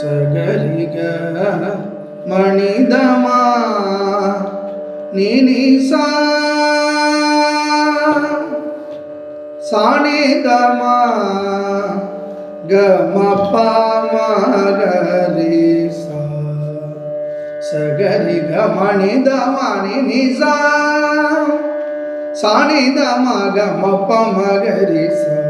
ಸಗರಿಗ ಮಣಿದಮ ನಿನಿಸ ಸಾಣಿದಮ ಗಮ ಪಾಮ ಗರಿ ಸಗರಿ ಗಮಣಿ ದಮಣಿ ನಿಸ ಸಾಣಿ ದಮ ಗಮ ಪಮ ಗರಿ ಸಾ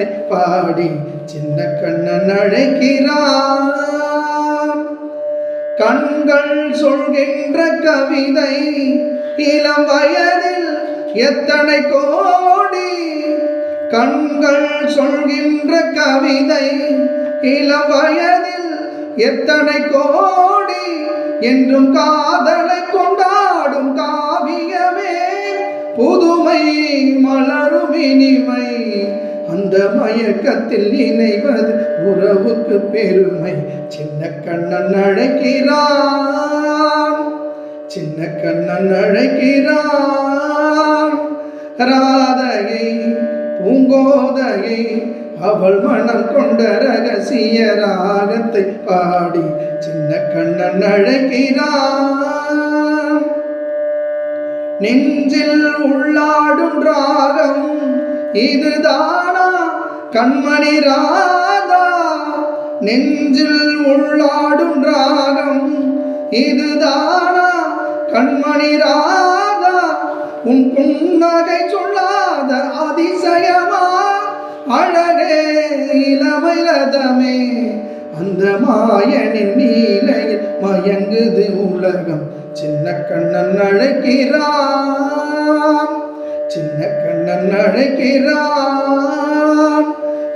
கதை பாடி சின்ன கண்ணன் அழைக்கிறான். கண்கள் சொல்கின்ற கவிதை இளம் வயதில் எத்தனை கோடி? கண்கள் சொல்கின்ற கவிதை இளம் வயதில் எத்தனை கோடி? என்றும் காதலை கொண்டாடும் காவியமே புதுமை மலரும் இனிமை. அந்த மயக்கத்தில் நினைவது உறவுக்கு பெருமை. சின்ன கண்ணன் அழைக்கிறான் சின்ன கண்ணன் அழைக்கிறான். ராதையை பூங்கோதையை அவள் மனம் கொண்ட ரகசிய ராகத்தை பாடி சின்ன கண்ணன் அழைக்கிறான். நெஞ்சில் உள்ளாடும் ராகம் இதுதான் கண்மணி ராதா நெஞ்சில் உள்ளாடும் ராகம் இதுதானா? கண்மணி ராதா உன் புன்னகை சொல்லாத அதிசயமா? அழகே இளமை ரதமே அந்த மாயனின் நீலையில் மயங்குது உலகம். சின்ன கண்ணன் அழைக்கிறான் சின்ன கண்ணன் அழைக்கிறான்.